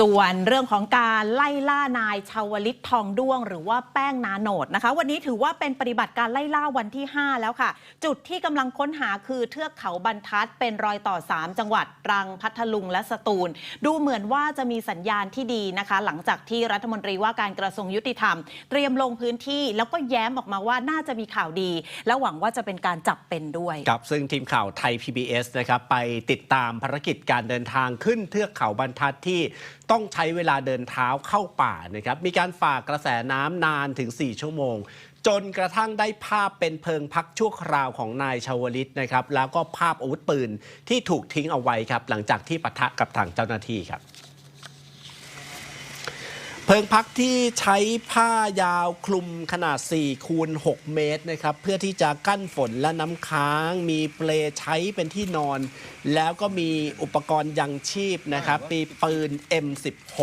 ส่วนเรื่องของการไล่ล่านายชาวลิตทองด้วง หรือว่าแป้งนาโนดนะคะ วันนี้ถือว่าเป็นปฏิบัติการไล่ล่าวันที่ 5 แล้วค่ะ จุดที่กำลังค้นหาคือเทือกเขาบรรทัดเป็นรอยต่อ 3 จังหวัดตรังพัทลุงและสตูล ดูเหมือนว่าจะมีสัญญาณที่ดีนะคะ หลังจากที่รัฐมนตรีว่าการกระทรวงยุติธรรม เตรียมลงพื้นที่แล้วก็แย้มออกมาว่าน่าจะมีข่าวดี และหวังว่าจะเป็นการจับเป็นด้วยครับซึ่งทีมข่าวไทย PBS นะครับไปติดตามภารกิจการเดินทางขึ้นเทือกเขาบรรทัดที่ต้องใช้เวลาเดินเท้าเข้าป่านะครับมีการฝ่ากกระแสน้ำนานถึง 4 ชั่วโมง จนกระทั่งได้ภาพเป็นเพิงพักชั่วคราวของนายชาวลิตนะครับแล้วก็ภาพอาวุธปืนที่ถูกทิ้งเอาไว้ครับหลังจากที่ปะทะกับทางเจ้าหน้าที่ครับ เพิงพักที่ใช้ผ้ายาวคลุมขนาด 4 คูณ 6 เมตรนะครับ เพื่อที่จะกั้นฝนและน้ำค้าง มีเปลใช้เป็นที่นอน แล้วก็มีอุปกรณ์ยังชีพนะครับมีปืน M16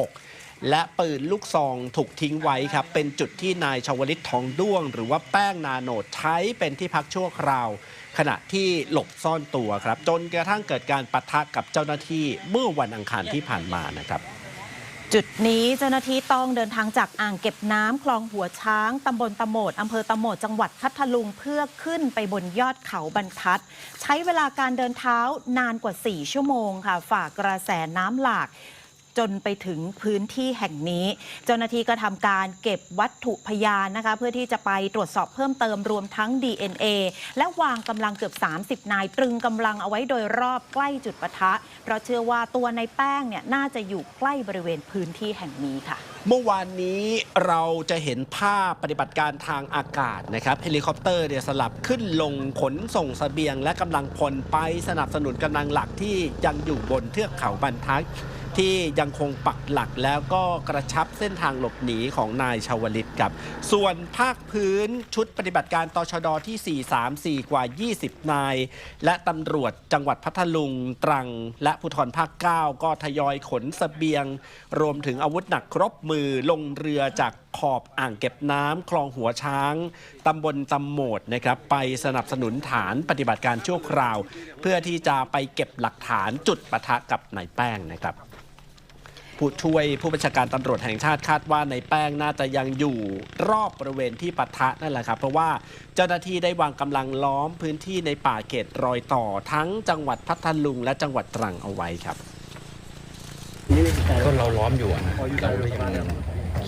และปืนลูกซองถูกทิ้งไว้ครับ เป็นจุดที่นายชาวลิตทองด้วง หรือว่าแป้งนาโนดใช้เป็นที่พักชั่วคราว ขณะที่หลบซ่อนตัวครับ จนกระทั่งเกิดการปะทะกับเจ้าหน้าที่เมื่อวันอังคารที่ผ่านมานะครับ จุดนี้เจ้าหน้าที่ต้องเดินทางจากอ่างเก็บน้ำคลองหัวช้างตำบลตะโหมดอำเภอตะโหมดจังหวัดพัทลุงเพื่อขึ้นไปบนยอดเขาบรรทัด ใช้เวลาการเดินเท้านานกว่า 4 ชั่วโมงค่ะ ฝ่ากระแสน้ำหลาก จนไปถึงพื้นที่แห่งนี้ เจ้าหน้าที่ก็ทำการเก็บวัตถุพยานนะคะ เพื่อที่จะไปตรวจสอบเพิ่มเติมรวมทั้ง DNA และวางกำลังเกือบ 30 นาย ตรึงกำลังเอาไว้โดยรอบใกล้จุดปะทะ เพราะเชื่อว่าตัวในแป้งเนี่ยน่าจะอยู่ใกล้บริเวณพื้นที่แห่งนี้ค่ะ เมื่อวานนี้เราจะเห็นภาพปฏิบัติการทางอากาศนะครับเฮลิคอปเตอร์เนี่ยสลับขึ้นลงขนส่งสเสบียง และกำลังพลไปสนับสนุนกำลังหลักที่ยังอยู่บนเทือกเขาบรรทัด ที่ยังคงปักหลักแล้วก็กระชับเส้นทางหลบหนีของนายชาวลิตครับ ส่วนภาคพื้นชุดปฏิบัติการตชดที่ 434 กว่า 20 นาย และตำรวจจังหวัดพัทลุงตรัง และภูธรภาค 9 ก็ทยอยขนสเสบียง รวมถึงอาวุธหนักครบมือลงเรือจากขอบอ่างเก็บน้ำคลองหัวช้างตำบลตำโหมดนะครับไปสนับสนุนฐานปฏิบัติการชั่วคราว เพื่อที่จะไปเก็บหลักฐานจุดปะทะกับนายแป้งนะครับ ผู้ช่วยผู้บัญชาการตำรวจแห่งชาติคาดว่าในแป้งน่าจะยังอยู่รอบบริเวณที่ปะทะนั่นแหละครับ เพราะว่าเจ้าหน้าที่ได้วางกำลังล้อมพื้นที่ในป่าเขตรอยต่อทั้งจังหวัดพัทลุงและจังหวัดตรังเอาไว้ครับก็เราล้อมอยู่อะนะเราก็ยัง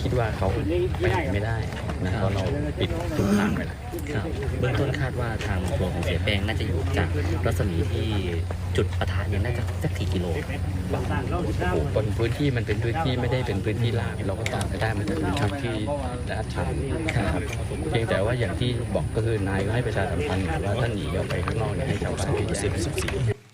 คิดว่าเขาไปไม่ได้นะเพราะเราปิดทุกทางไปแล้วครับเบื้องต้นคาดว่าทางตัวของเสียแป้งน่าจะอยู่จากรัศมีที่จุดประทะเนี่ยน่าจะสักกี่กิโลโอ้บนพื้นที่มันเป็นพื้นที่ไม่ได้เป็นพื้นที่ลาบเราก็ตามไปได้มันจะเป็นพื้นที่ลาดชันครับเพียงแต่ว่าอย่างที่บอกก็คือนายก็ให้ประชาสัมพันธ์ว่าถ้านหนีออกไปข้างนอกเนี่ยให้ชาวบ้านที่สิบสิบสี่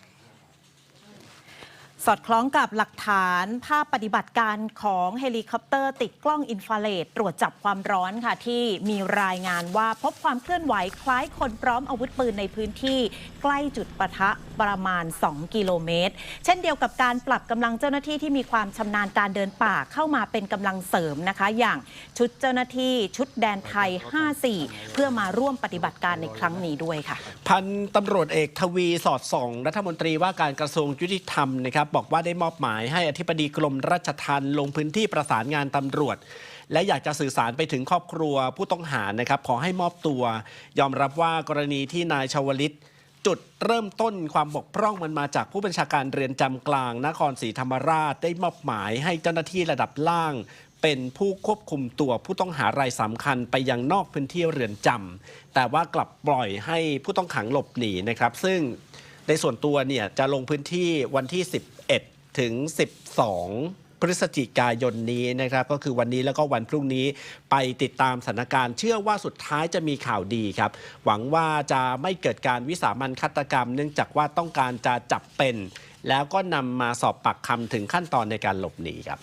สอดคล้องกับหลักฐานภาพปฏิบัติการของเฮลิคอปเตอร์ติดกล้องอินฟราเรดตรวจจับความร้อนค่ะ ที่มีรายงานว่าพบความเคลื่อนไหวคล้ายคนพร้อมอาวุธปืนในพื้นที่ ใกล้จุดปะทะประมาณ 2 กิโลเมตร เช่นเดียวกับการปรับกำลังเจ้าหน้าที่ที่มีความชำนาญการเดินป่าเข้ามาเป็นกำลังเสริมนะคะ อย่างชุดเจ้าหน้าที่ชุดแดนไทย 54 เพื่อมาร่วมปฏิบัติการในครั้งนี้ด้วยค่ะ พันตำรวจเอกทวีสอดส่องรัฐมนตรีว่าการกระทรวงยุติธรรมนะครับบอกว่าได้มอบหมายให้อธิบดีกรมราชทัณฑ์ลงพื้นที่ประสานงานตำรวจ และอยากจะสื่อสารไปถึงครอบครัวผู้ต้องหานะครับขอให้มอบตัว ยอมรับว่ากรณีที่นายชาวลิตจุดเริ่มต้นความบกพร่องมันมาจากผู้บัญชาการเรือนจำกลางนครศรีธรรมราชได้มอบหมายให้เจ้าหน้าที่ระดับล่าง เป็นผู้ควบคุมตัวผู้ต้องหารายสำคัญไปยังนอกพื้นที่เรือนจำแต่ว่ากลับปล่อยให้ผู้ต้องขังหลบหนีนะครับ ซึ่ง ในส่วนตัวเนี่ยจะลงพื้นที่วันที่ 11 ถึง 12 พฤศจิกายนนี้นะครับ ก็คือวันนี้แล้วก็วันพรุ่งนี้ไปติดตามสถานการณ์เชื่อว่าสุดท้ายจะมีข่าวดีครับ หวังว่าจะไม่เกิดการวิสามันฆาตกรรม เนื่องจากว่าต้องการจะจับเป็น แล้วก็นำมาสอบปากคำถึงขั้นตอนในการหลบหนีครับ